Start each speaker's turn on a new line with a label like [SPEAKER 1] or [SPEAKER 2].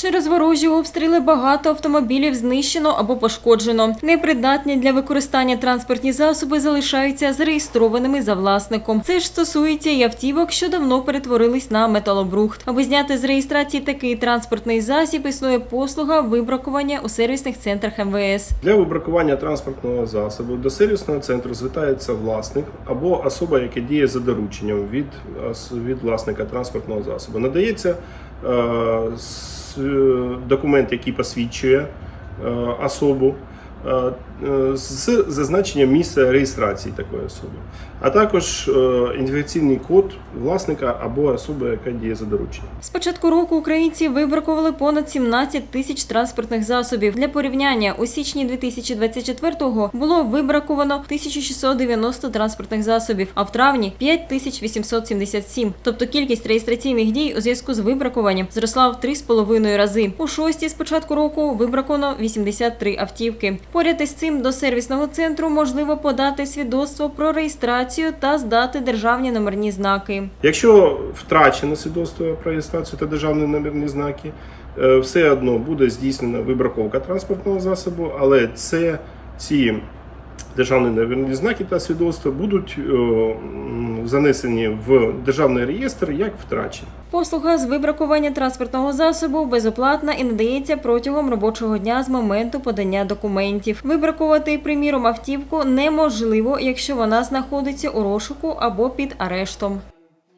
[SPEAKER 1] Через ворожі обстріли багато автомобілів знищено або пошкоджено. Непридатні для використання транспортні засоби залишаються зареєстрованими за власником. Це ж стосується і автівок, що давно перетворились на металобрухт. Аби зняти з реєстрації такий транспортний засіб, існує послуга вибракування у сервісних центрах МВС.
[SPEAKER 2] Для вибракування транспортного засобу до сервісного центру звертається власник або особа, яка діє за дорученням від, від власника транспортного засобу. Надається е, документ, який посвідчує е, особу. Е, е, З зазначенням місця реєстрації такої особи, а також е, ідентифікаційний код власника або особи, яка діє за дорученням.
[SPEAKER 1] З початку року українці вибракували понад 17 тисяч транспортних засобів. Для порівняння у січні 2024-го було вибраковано 1690 транспортних засобів, а в травні 5877. Тобто кількість реєстраційних дій у зв'язку з вибракуванням зросла в 3,5 рази. У шості з початку року вибраковано 83 автівки. Поряд із цим до сервісного центру можливо подати свідоцтво про реєстрацію та здати державні номерні знаки.
[SPEAKER 2] Якщо втрачено свідоцтво про реєстрацію та державні номерні знаки, е, все одно буде здійснена вибраковка транспортного засобу, але це ці державні номерні знаки та свідоцтва будуть е, занесені в державний реєстр як втрачені.
[SPEAKER 1] Послуга з вибракування транспортного засобу безоплатна і надається протягом робочого дня з моменту подання документів. Вибракувати, приміром, автівку неможливо, якщо вона знаходиться у розшуку або під арештом.